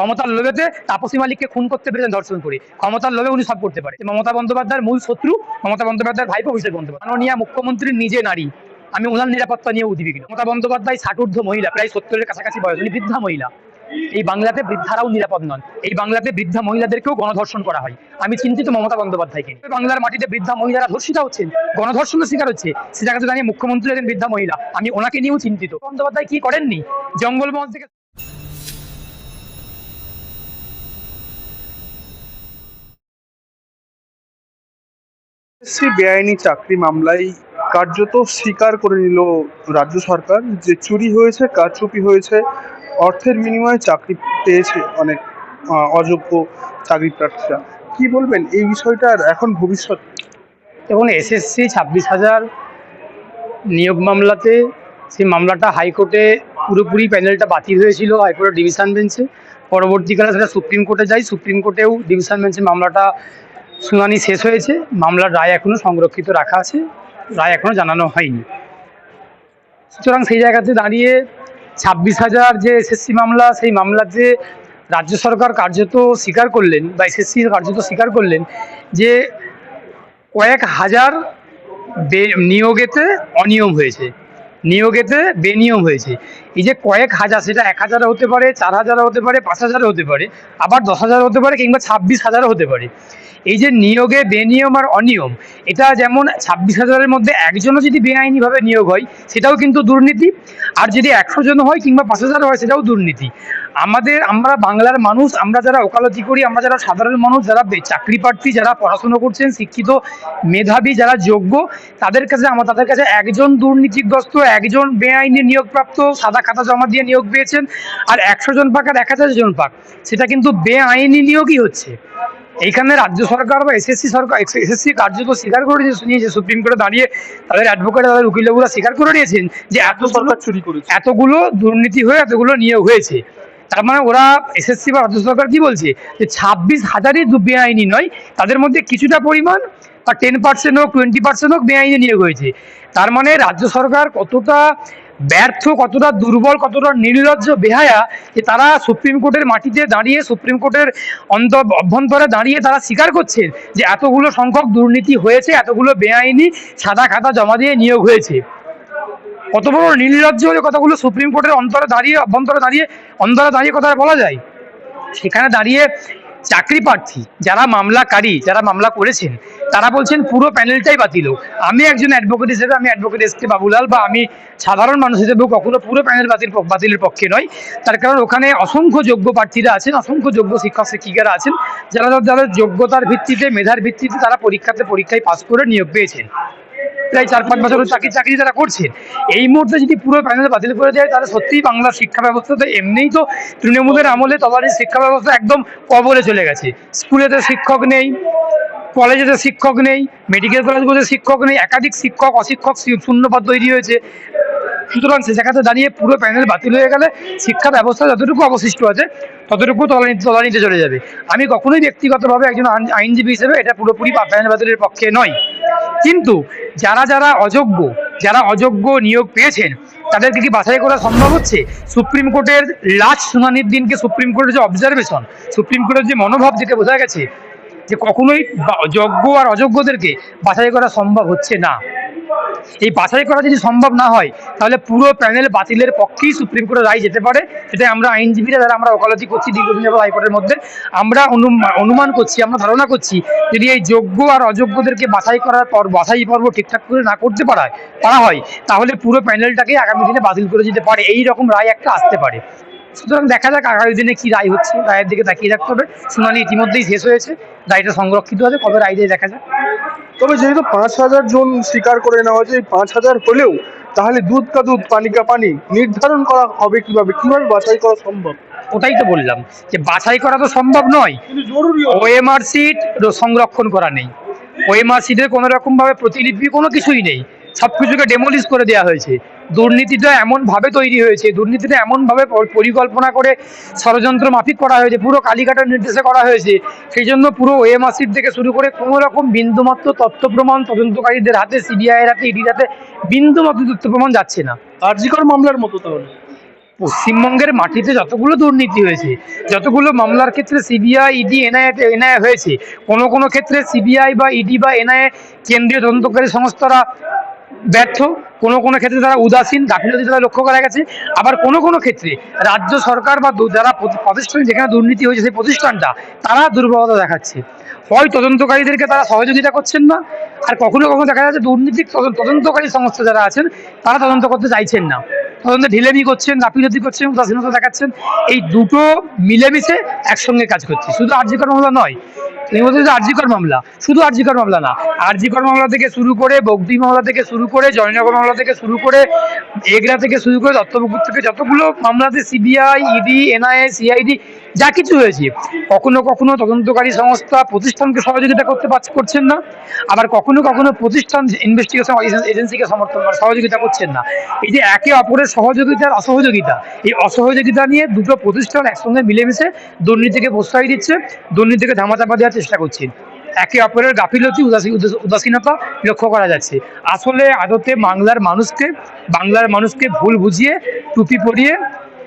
ক্ষমতার লোভেতে তাপসী মালিককে খুন করতে পেরেছেন ধর্ষণ করে। ক্ষমতার লোভে উনি সব করতে পারে। মমতা বন্দ্যোপাধ্যায়ের মূল শত্রু মমতা বন্দ্যোপাধ্যায়ের ভাইপো অভিষেক বন্দ্যোপাধ্যায়। মাননীয় মুখ্যমন্ত্রী নিজে নারী। আমি ওনার নিরাপত্তা নিয়ে উদ্বিগ্ন। মমতা বন্দ্যোপাধ্যায় ষাটূর্ধ্ব মহিলা, প্রায় সত্তরের কাছাকাছি বয়স। উনি বৃদ্ধা মহিলা। এই বাংলাতে বৃদ্ধারাও নিরাপদ নন। এই বাংলাতে বৃদ্ধা মহিলাদেরকেও গণধর্ষণ করা হয়। আমি চিন্তিত মমতা বন্দ্যোপাধ্যায়কে। বাংলার মাটিতে বৃদ্ধা মহিলারা ধর্ষিত হচ্ছেন। গণধর্ষণের শিকার হচ্ছে। সে জায়গাতে দাঁড়িয়ে মুখ্যমন্ত্রী একজন বৃদ্ধা মহিলা। আমি ওনাকে নিয়েও চিন্তিত। বন্দ্যোপাধ্যায় কি করেননি? জঙ্গলমহল থেকে এসএসসি বেআইনি চাকরি মামলায় কার্যত স্বীকার করে নিল রাজ্য সরকার যে চুরি হয়েছে, কারচুপি হয়েছে, অর্থের বিনিময়ে চাকরি পেয়েছে অনেক অযোগ্য চাকরি প্রার্থীরা। কি বলবেন এই বিষয়টার এখন ভবিষ্যৎ? দেখুন, এসএসসি ছাব্বিশ হাজার নিয়োগ মামলাতে সেই মামলাটা হাইকোর্টে পুরোপুরি প্যানেলটা বাতিল হয়েছিল হাইকোর্টের ডিভিশন বেঞ্চে। পরবর্তীকালে সেটা সুপ্রিম কোর্টে যায় সুপ্রিম কোর্টেও ডিভিশন বেঞ্চে মামলাটা শুনানি শেষ হয়েছে। মামলার রায় এখনও সংরক্ষিত রাখা আছে। রায় এখনও জানানো হয়নি। সুতরাং সেই জায়গাতে দাঁড়িয়ে ছাব্বিশ হাজার যে এসএসসি মামলা, সেই মামলাতে রাজ্য সরকার কার্যত স্বীকার করলেন বা এসএসসি কার্যত স্বীকার করলেন যে কয়েক হাজার নিয়োগেতে অনিয়ম হয়েছে। নিয়োগেতে বেনিয়ম হয়েছে। এই যে কয়েক হাজার, সেটা এক হাজারও হতে পারে, চার হাজারও হতে পারে, পাঁচ হাজারও হতে পারে, আবার দশ হাজার হতে পারে কিংবা ছাব্বিশ হাজারও হতে পারে। এই যে নিয়োগে বেনিয়ম আর অনিয়ম, এটা যেমন ছাব্বিশ হাজারের মধ্যে একজনও যদি বেআইনিভাবে নিয়োগ হয়, সেটাও কিন্তু দুর্নীতি। আর যদি একশো জন হয় কিংবা পাঁচ হাজার হয়, সেটাও দুর্নীতি। আমাদের, আমরা বাংলার মানুষ, আমরা যারা ওকালতি করি, আমরা যারা সাধারণ মানুষ, যারা চাকরি প্রার্থী, যারা পড়াশুনো করছেন, শিক্ষিত, মেধাবী, যারা যোগ্য, তাদের কাছে, আমার তাদের কাছে একজন দুর্নীতিগ্রস্ত, একজন বেআইনি নিয়োগপ্রাপ্ত, সাদা খাতা জমা দিয়ে নিয়োগ পেয়েছেন আর একশো জন পাক আর এক হাজার জন পাক সেটা কিন্তু বেআইনি নিয়োগই হচ্ছে। এইখানে রাজ্য সরকার বা এসএসসি সরকার এসএসসি কার্যত স্বীকার করে নিয়েছে সুপ্রিম কোর্টে দাঁড়িয়ে তাদের অ্যাডভোকেট তাদের উকিলবাবুরা স্বীকার করে নিয়েছেন যে এত সরকার চুরি করেছে। এতগুলো দুর্নীতি হয়ে এতগুলো নিয়োগ হয়েছে। তার মানে ওরা এসএসসি বা রাজ্য সরকার কি বলছে? যে ছাব্বিশ হাজারই দু- বেআইনি নয় তাদের মধ্যে কিছুটা পরিমাণ বা টেন পার্সেন্ট হোক টোয়েন্টি পার্সেন্ট হোক বেআইনি নিয়োগ হয়েছে। তার মানে রাজ্য সরকার কতটা ব্যর্থ, কতটা দুর্বল, কতটা নির্লজ্জ বেহায়া যে তারা সুপ্রিম কোর্টের মাটিতে দাঁড়িয়ে, সুপ্রিম কোর্টের অন্ত অভ্যন্তরে দাঁড়িয়ে তারা স্বীকার করছেন যে এতগুলো সংখ্যক দুর্নীতি হয়েছে, এতগুলো বেআইনি সাদা খাতা জমা দিয়ে নিয়োগ হয়েছে। কত বড় নির্লজ্জ হলে কথাগুলো সুপ্রিম কোর্টের অন্তরে দাঁড়িয়ে, অভ্যন্তরে দাঁড়িয়ে অন্তরে দাঁড়িয়ে কথা বলা যায়? সেখানে দাঁড়িয়ে চাকরি প্রার্থী, যারা মামলাকারী, যারা মামলা করেছেন, তারা বলছেন পুরো প্যানেলটাই বাতিল হোক। আমি একজন অ্যাডভোকেট হিসেবে, আমি অ্যাডভোকেট এস কে বাবুলাল বা আমি সাধারণ মানুষ হিসেবেও কখনো পুরো প্যানেল বাতিল বাতিলের পক্ষে নয় তার কারণ ওখানে অসংখ্য যোগ্য প্রার্থীরা আছেন, অসংখ্য যোগ্য শিক্ষক, শিক্ষিকারা আছেন, যারা যাদের যোগ্যতার ভিত্তিতে, মেধার ভিত্তিতে তারা পরীক্ষাতে পরীক্ষায় পাস করে নিয়োগ পেয়েছেন। প্রায় চার পাঁচ বছর চাকরি চাকরি যারা করছে, এই মুহূর্তে যদি পুরো প্যানেল বাতিল করে দেয়, তাহলে সত্যিই বাংলা শিক্ষা ব্যবস্থাতে এমনিই তো তৃণমূলের আমলে তবারের শিক্ষা ব্যবস্থা একদম কবলে চলে গেছে। স্কুলেতে শিক্ষক নেই কলেজেতে শিক্ষক নেই মেডিকেল কলেজগুলোতে শিক্ষক নেই, একাধিক শিক্ষক, অশিক্ষক শূন্যপদ তৈরি হয়েছে। সুতরাং সে জায়গাতে দাঁড়িয়ে পুরো প্যানেল বাতিল হয়ে গেলে শিক্ষা ব্যবস্থা যতটুকু অবশিষ্ট আছে, ততটুকু তলানি তলানিতে চলে যাবে। আমি কখনোই ব্যক্তিগতভাবে একজন আইন- আইনজীবী হিসেবে এটা পুরোপুরি প্যানেল বাতিলের পক্ষে নয় কিন্তু যারা যারা অযোগ্য যারা অযোগ্য নিয়োগ পেয়েছেন, তাদেরকে কি বাছাই করা সম্ভব হচ্ছে? সুপ্রিম কোর্টের লাস্ট শুনানির দিনকে সুপ্রিম কোর্টের যে অবজারভেশন সুপ্রিম কোর্টের যে মনোভাব যেটা বোঝা গেছে, যে কখনোই যোগ্য আর অযোগ্যদেরকে বাছাই করা সম্ভব হচ্ছে না। এই বাছাই করা যদি সম্ভব না হয়, তাহলে পুরো প্যানেল বাতিলের পক্ষেই সুপ্রিম কোর্টের রায় যেতে পারে। সেটাই আমরা আইনজীবীরা যারা আমরা ওকালতি করছি দীর্ঘদিন হাইকোর্টের মধ্যে, আমরা অনুমা- অনুমান করছি, আমরা ধারণা করছি যদি এই যোগ্য আর অযোগ্যদেরকে বাছাই করার পর, বাছাই পর্ব ঠিকঠাক করে না করতে পারায় পারা হয়, তাহলে পুরো প্যানেলটাকে আগামী দিনে বাতিল করে যেতে পারে। এই রকম রায় একটা আসতে পারে। সুতরাং দেখা যাক আগামী দিনে কি রায় হচ্ছে রায়ের দিকে তাকিয়ে রাখতে হবে। শুনানি ইতিমধ্যেই শেষ হয়েছে রায়টা সংরক্ষিত আছে কবে রায় দেয় দেখা যাক। তবে যেহেতু পাঁচ হাজার জন স্বীকার করে নেওয়া হয়েছে এই পাঁচ হাজার হলেও তাহলে দুধ কা দুধ পানি কা পানি নির্ধারণ করা হবে কীভাবে কীভাবে বাছাই করা সম্ভব? ওটাই তো বললাম যে বাছাই করা তো সম্ভব নয়। জরুরি ওএমআর সিট সংরক্ষণ করা নেই। ওএমআর সিটের কোনো রকম ভাবে প্রতিলিপি কোনো কিছুই নেই। সব কিছুকে ডেমোলিশ করে দেওয়া হয়েছে। দুর্নীতিটা এমনভাবে তৈরি হয়েছে দুর্নীতিটা এমনভাবে পরিকল্পনা করে ষড়যন্ত্র মাফিক করা হয়েছে পুরো কালীঘাটের নির্দেশে করা হয়েছে। সেই জন্য পুরো ওএমআর সিট থেকে শুরু করে কোনো রকম বিন্দুমাত্র তথ্য প্রমাণ তদন্তকারীদের হাতে সিবিআই এর হাতে ইডির হাতে বিন্দুমাত্র তথ্য প্রমাণ যাচ্ছে না। আরজিকর মামলার মতো তাহলে? পশ্চিমবঙ্গের মাটিতে যতগুলো দুর্নীতি হয়েছে যতগুলো মামলার ক্ষেত্রে সিবিআই ইডি এনআইএ এনআইএ হয়েছে কোনো কোনো ক্ষেত্রে সিবিআই বা ইডি বা এনআইএ কেন্দ্রীয় তদন্তকারী সংস্থারা ব্যর্থ। কোনো কোনো ক্ষেত্রে তারা উদাসীন গাফিলতি তারা লক্ষ্য করা গেছে। আবার কোনো কোনো ক্ষেত্রে রাজ্য সরকার বা যারা প্রতি- প্রতিষ্ঠান, যেখানে দুর্নীতি হয়েছে সেই প্রতিষ্ঠানটা, তারা দুর্বলতা দেখাচ্ছে। হয় তদন্তকারীদেরকে তারা সহযোগিতা করছেন না, আর কখনো কখনো দেখা যাচ্ছে তদন্ত- তদন্তকারী সংস্থা যারা আছেন, তারা তদন্ত করতে চাইছেন না। তদন্তে ঢিলেমি করছেন, গাফিলতি করছেন, উদাসীনতা দেখাচ্ছেন। এই দুটো মিলেমিশে একসঙ্গে কাজ করছে। শুধু আর্যিকর মামলা নয় যে আর্যিকর মামলা। শুধু আরজিকর মামলা না, আরজিকর মামলা থেকে শুরু করে, বগদি মামলা থেকে শুরু করে, জয়নগর মামলা থেকে শুরু করে, এগরা থেকে শুরু করে, দত্তপুকুর থেকে যতগুলো মামলাতে সিবিআই, ইডি, এনআইএ, সিআইডি যা কিছু হয়েছে। কখনো কখনো তদন্তকারী সংস্থা প্রতিষ্ঠানকে সহযোগিতা করতে করছেন না, আবার কখনো কখনো প্রতিষ্ঠান ইনভেস্টিগেশন এজেন্সিকে সমর্থন সহযোগিতা করছেন না। এই যে একে অপরের সহযোগিতার অসহযোগিতা, এই অসহযোগিতা নিয়ে দুটো প্রতিষ্ঠান একসঙ্গে মিলেমিশে দুর্নীতিকে প্রশ্রয় দিচ্ছে, দুর্নীতিকে ধামাচাপা দেওয়ার চেষ্টা করছেন একে অপরের গাফিলতি উদাসী- উদাসীনতা লক্ষ্য করা যাচ্ছে। আসলে আদতে বাংলার মানুষকে বাংলার মানুষকে ভুল বুঝিয়ে টুপি পরিয়ে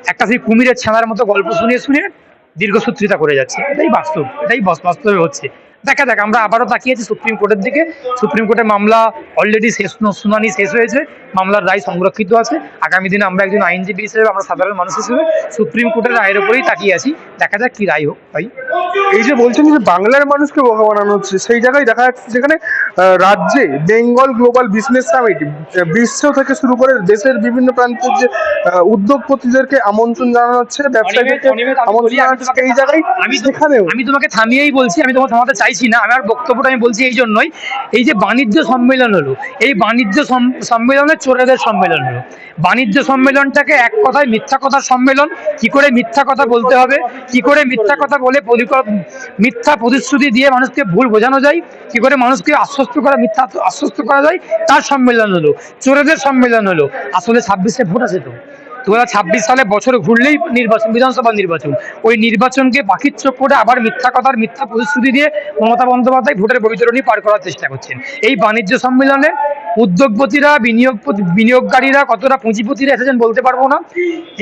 একটা সেই কুমিরের ছানার মতো গল্প শুনিয়ে শুনিয়ে দীর্ঘসূত্রিতা করে যাচ্ছে। এটাই বাস্তব, এটাই বাস- বাস্তবে হচ্ছে। দেখা যাক, আমরা আবারও তাকিয়েছি সুপ্রিম কোর্টের দিকে। সুপ্রিম কোর্টের মামলা অলরেডি শেষ শুনানি শেষ হয়েছে। মামলার রায় সংরক্ষিত আছে। আগামী দিনে আমরা একজন আইনজীবী হিসেবে, আমরা সাধারণ মানুষ হিসেবে সুপ্রিম কোর্টের রায়ের উপরেই তাকিয়ে আছি। দেখা যাক কি রায় হোক, ভাই। এই যে বলছেন যে বাংলার মানুষকে বোকা বানানো হচ্ছে সেই জায়গায় দেখা যাচ্ছে যেখানে রাজ্যে বেঙ্গল গ্লোবাল বিজনেস সামিট বিশ্ব থেকে শুরু করে দেশের বিভিন্ন প্রান্তের যে উদ্যোগপতিদেরকে আমন্ত্রণ জানানো হচ্ছে ব্যবসায়ীদেরকে আমি আমন্ত্রণ জানানো এই জায়গায় আমি সেখানেও। আমি তোমাকে থামিয়েই বলছি আমি তোমাকে থামাতে চাইছি না আমার বক্তব্যটা আমি বলছি এই জন্যই। এই যে বাণিজ্য সম্মেলন হলো এই বাণিজ্য সম- সম্মেলনে চোরেদের সম্মেলন হলো। বাণিজ্য সম্মেলনটাকে এক কথায় মিথ্যা কথার সম্মেলন কি করে মিথ্যা কথা বলতে হবে কি করে মিথ্যা কথা বলে মিথ্যা প্রতিশ্রুতি দিয়ে মানুষকে ভুল বোঝানো যায়, কি করে মানুষকে আশ্বস্ত করা, মিথ্যা আশ্বস্ত করা যায়, তার সম্মেলন হলো, চোরেদের সম্মেলন হলো, আসলে ছাব্বিশে ভোট আছে তো। দু ছাব্বিশ সালে বছর ঘুরলেই নির্বাচন, বিধানসভা নির্বাচন। ওই নির্বাচনকে বাকির চোখ করে আবার মিথ্যা কথার মিথ্যা প্রতিশ্রুতি দিয়ে মমতা বন্দ্যোপাধ্যায় ভোটের বৈতরণী পার করার চেষ্টা করছেন। এই বাণিজ্য সম্মেলনে উদ্যোগপতিরা, বিনিয়োগ বিনিয়োগকারীরা কতটা পুঁজিপতিরা এসেছেন বলতে পারব না।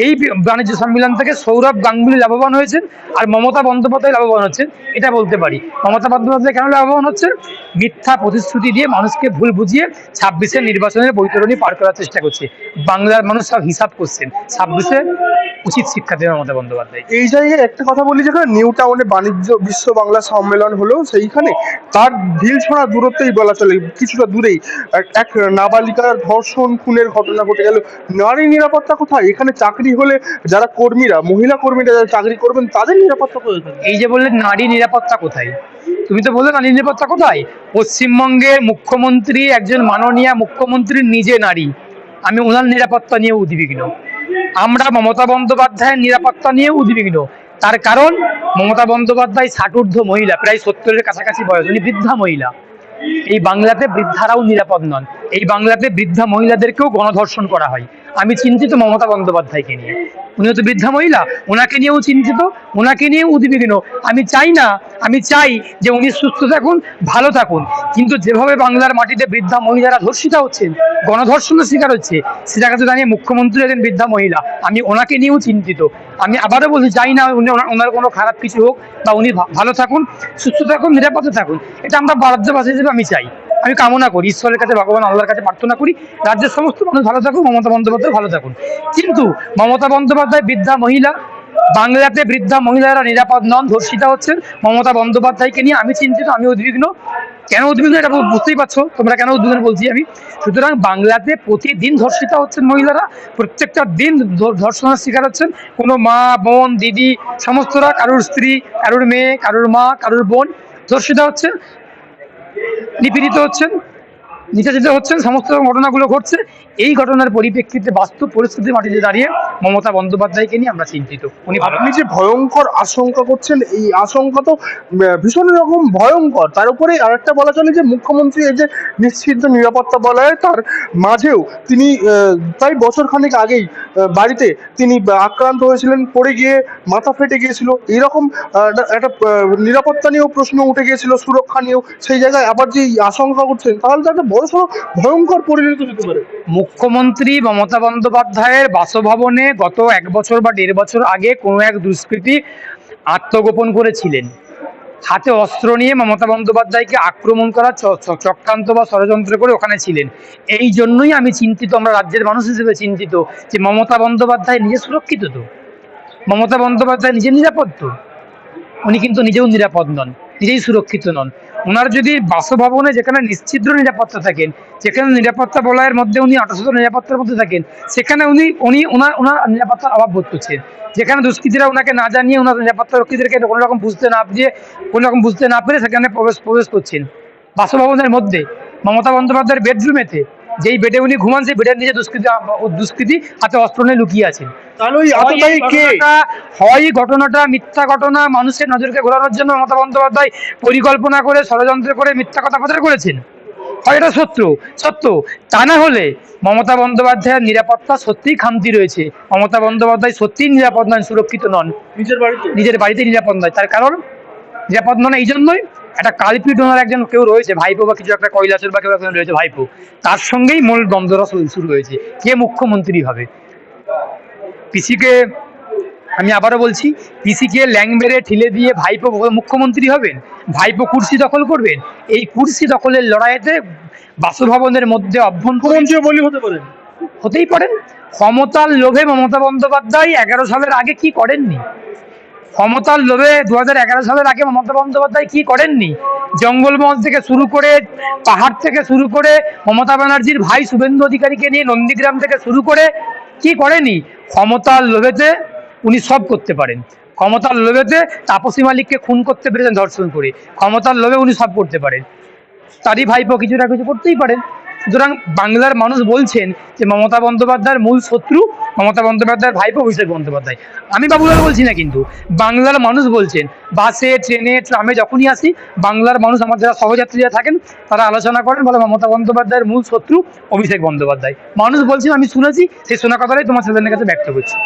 এই বাণিজ্য সম্মেলন থেকে সৌরভ গাঙ্গুলি লাভবান হয়েছেন আর মমতা বন্দ্যোপাধ্যায় লাভবান হচ্ছেন, এটা বলতে পারি। মমতা বন্দ্যোপাধ্যায় কেন লাভবান হচ্ছেন? মিথ্যা প্রতিশ্রুতি দিয়ে মানুষকে ভুল বুঝিয়ে ছাব্বিশের নির্বাচনের বৈতরণী পার করার চেষ্টা করছে। বাংলার মানুষ সব হিসাব করছেন। ছাব্বিশে উচিত শিক্ষা দেবে মমতা বন্দ্যোপাধ্যায়। এই জায়গায় একটা কথা বলি, যেখানে নিউ টাউনে বাণিজ্য বিশ্ব বাংলা সম্মেলন হলো সেইখানে তার ঢিল ছোড়া দূরত্বেই বলা চলে, কিছুটা দূরেই। এক- নাবালিকার ধর্ষণ, খুনের ঘটনা ঘটে গেল। নারী নিরাপত্তা কোথায়? এখানে চাকরি হলে যারা কর্মীরা, মহিলা কর্মীরা যারা চাকরি করবেন, তাদের নিরাপত্তা কোথায় এই যে বললে নারী নিরাপত্তা কোথায়? তুমি তো বললে নারী নিরাপত্তা কোথায়? পশ্চিমবঙ্গের মুখ্যমন্ত্রী একজন মাননীয় মুখ্যমন্ত্রী নিজে নারী। আমি ওনার নিরাপত্তা নিয়ে উদ্বিগ্ন। আমরা মমতা বন্দ্যোপাধ্যায়ের নিরাপত্তা নিয়ে উদ্বিগ্ন। তার কারণ, মমতা বন্দ্যোপাধ্যায় ষাটূর্ধ্ব মহিলা, প্রায় সত্তরের কাছাকাছি বয়স, উনি বৃদ্ধা মহিলা। এই বাংলাতে বৃদ্ধারাও নিরাপদ নন। এই বাংলাতে বৃদ্ধা মহিলাদেরকেও গণধর্ষণ করা হয়। আমি চিন্তিত মমতা বন্দ্যোপাধ্যায়কে নিয়ে। উনিও তো বৃদ্ধা মহিলা, ওনাকে নিয়েও চিন্তিত, ওনাকে নিয়েও উদ্বিগ্ন। আমি চাই না, আমি চাই যে উনি সুস্থ থাকুন, ভালো থাকুন। কিন্তু যেভাবে বাংলার মাটিতে বৃদ্ধা মহিলারা ধর্ষিতা হচ্ছেন, গণধর্ষণের শিকার হচ্ছে সেটাকে তো জানিয়ে মুখ্যমন্ত্রী একজন বৃদ্ধা মহিলা। আমি ওনাকে নিয়েও চিন্তিত। আমি আবারও বলছি, চাই না উনি ওনার- কোনো খারাপ কিছু হোক, বা উনি ভালো থাকুন, সুস্থ থাকুন, নিরাপদে থাকুন। এটা আমরা রাজ্যবাসী হিসেবে আমি চাই। আমি কামনা করি, ঈশ্বরের কাছে, ভগবান আল্লাহর কাছে প্রার্থনা করি। রাজ্যের সমস্ত মানুষ ভালো থাকুন মমতা বন্দ্যোপাধ্যায় ভালো থাকুন কিন্তু মমতা বন্দ্যোপাধ্যায় বৃদ্ধা মহিলা, বাংলাতে বৃদ্ধা মহিলারা নিরাপদ নন, ধর্ষিতা হচ্ছেন। মমতা বন্দ্যোপাধ্যায়কে নিয়ে আমি চিন্তিত, আমি উদ্বিগ্ন। কেন উদ্বিগ্ন এটা বুঝতেই পারছ, তোমরা কেন উদ্বিগ্ন বলছি আমি? সুতরাং বাংলাতে প্রতিদিন ধর্ষিতা হচ্ছেন মহিলারা, প্রত্যেকটা দিন ধর্ষণের শিকার হচ্ছেন। কোনো মা, বোন, দিদি, সমস্তরা, কারোর স্ত্রী, কারোর মেয়ে, কারোর মা, কারোর বোন ধর্ষিতা হচ্ছেন। নিপীড়িত হচ্ছেন? নির্যাতিত হচ্ছেন সমস্ত রকম ঘটনাগুলো ঘটছে। এই ঘটনার পরিপ্রেক্ষিতে বাস্তব পরিস্থিতির মাটিতে দাঁড়িয়ে মমতা বন্দ্যোপাধ্যায়কে নিয়ে আমরা চিন্তিত। উনি আপনি যে ভয়ঙ্কর আশঙ্কা করছেন এই আশঙ্কা তো ভীষণ রকম ভয়ঙ্কর। তার উপরে আরেকটা বলা চলে যে মুখ্যমন্ত্রী এই যে নিশ্চিত নিরাপত্তা বলয় তার মাঝেও তিনি প্রায় বছর খানেক আগেই বাড়িতে তিনি আক্রান্ত হয়েছিলেন পড়ে গিয়ে মাথা ফেটে গিয়েছিল। এইরকম একটা- নিরাপত্তা নিয়েও প্রশ্ন উঠে গিয়েছিল সুরক্ষা নিয়েও। সেই জায়গায় আবার যে আশঙ্কা করছেন তাহলে তো একটা বড়সড় ভয়ঙ্কর হতে পারে। মুখ্যমন্ত্রী মমতা বন্দ্যোপাধ্যায়ের বাসভবনে গত এক বছর বা দেড় বছর আগে কোনো এক দুষ্কৃতী আত্মগোপন করেছিলেন। হাতে অস্ত্র নিয়ে মমতা বন্দ্যোপাধ্যায়কে আক্রমণ চ- চক্রান্ত বা ষড়যন্ত্র করে ওখানে ছিলেন। এই জন্যই আমি চিন্তিত, আমরা রাজ্যের মানুষ হিসেবে চিন্তিত যে মমতা বন্দ্যোপাধ্যায় নিজে সুরক্ষিত তো? মমতা বন্দ্যোপাধ্যায় নিজে নিরাপদ তো? উনি কিন্তু নিজেও নিরাপদ নন, নিজেই সুরক্ষিত নন। ওনার যদি বাসভবনে যেখানে নিশ্চিদ্র নিরাপত্তা থাকেন, যেখানে নিরাপত্তা বলয়ের মধ্যে উনি আঠাশত নিরাপত্তার মধ্যে থাকেন, সেখানে উনি উনি ওনার ওনার নিরাপত্তার অভাব বোধ করছেন। যেখানে দুষ্কৃতীরা ওনাকে না জানিয়ে ওনার নিরাপত্তা রক্ষীদেরকে কোনো রকম বুঝতে না দিয়ে, কোনো রকম বুঝতে না পেরে সেখানে প্রবেশ প্রবেশ করছেন। বাসভবনের মধ্যে মমতা বন্দ্যোপাধ্যায়ের বেডরুমেতে যেই বেডে উনি ঘুমান সেই বেডের নিচে দুষ্কৃতি দুষ্কৃতি হাতে অস্ত্র নিয়ে লুকিয়ে আছেন তাহলে ওই হয় আততায়ী কে? ঘটনাটা- হয় ঘটনাটা মিথ্যা ঘটনা মানুষের নজরকে ঘোরানোর জন্য মমতা বন্দ্যোপাধ্যায় পরিকল্পনা করে ষড়যন্ত্র করে মিথ্যা কথা প্রচার করেছেন। হয় এটা সত্য? সত্য। তা না হলে মমতা বন্দ্যোপাধ্যায়ের নিরাপত্তা সত্যিই খামতি রয়েছে। মমতা বন্দ্যোপাধ্যায় সত্যিই নিরাপদ নন সুরক্ষিত নন। নিজের বাড়িতে? নিজের বাড়িতে নিরাপদ নয়। তার কারণ নিরাপদ নয় এই জন্যই। একটা কালপিট ওনার একজন কেউ রয়েছে ভাইপো বা কিছু একটা কৈলাসের বা কেউ একজন রয়েছে ভাইপো। তার সঙ্গেই মূল দ্বন্দ্বরা শুরু হয়েছে। কে মুখ্যমন্ত্রী হবে? পিসিকে আমি আবারও বলছি পিসিকে ল্যাং মেরে ঠিলে দিয়ে ভাইপো মুখ্যমন্ত্রী হবেন? ভাইপো কুর্সি দখল করবেন? এই কুর্সি দখলের লড়াইতে বাসভবনের মধ্যে অভ্যন্তরীণ বলি হতে পারেন হতেই পারেন। ক্ষমতার লোভে মমতা বন্দ্যোপাধ্যায় এগারো সালের আগে কি করেননি? ক্ষমতার লোভে দু সালের আগে মমতা বন্দ্যোপাধ্যায় কি করেননি? জঙ্গলমহল থেকে শুরু করে, পাহাড় থেকে শুরু করে, মমতা ব্যানার্জির ভাই শুভেন্দু অধিকারীকে নিয়ে নন্দীগ্রাম থেকে শুরু করে কি করেনি? ক্ষমতার লোভেতে উনি সব করতে পারেন। ক্ষমতার লোভেতে তাপসী মালিককে খুন করতে পেরেছেন ধর্ষণ করে। ক্ষমতার লোভে উনি সব করতে পারেন। তারই ভাইপো কিছু না কিছু করতেই পারেন। সুতরাং বাংলার মানুষ বলছেন যে মমতা বন্দ্যোপাধ্যায়ের মূল শত্রু মমতা বন্দ্যোপাধ্যায়ের ভাইপো অভিষেক বন্দ্যোপাধ্যায়। আমি বাবুলাল বলছি না কিন্তু, বাংলার মানুষ বলছেন, বাসে, ট্রেনে, ট্রামে যখনই আসি, বাংলার মানুষ আমার যারা সহযাত্রীরা থাকেন, তারা আলোচনা করেন বলে মমতা বন্দ্যোপাধ্যায়ের মূল শত্রু অভিষেক বন্দ্যোপাধ্যায়। মানুষ বলছেন, আমি শুনেছি, সেই শোনা কথাটাই তোমার ছেলেদের কাছে ব্যক্ত করছি।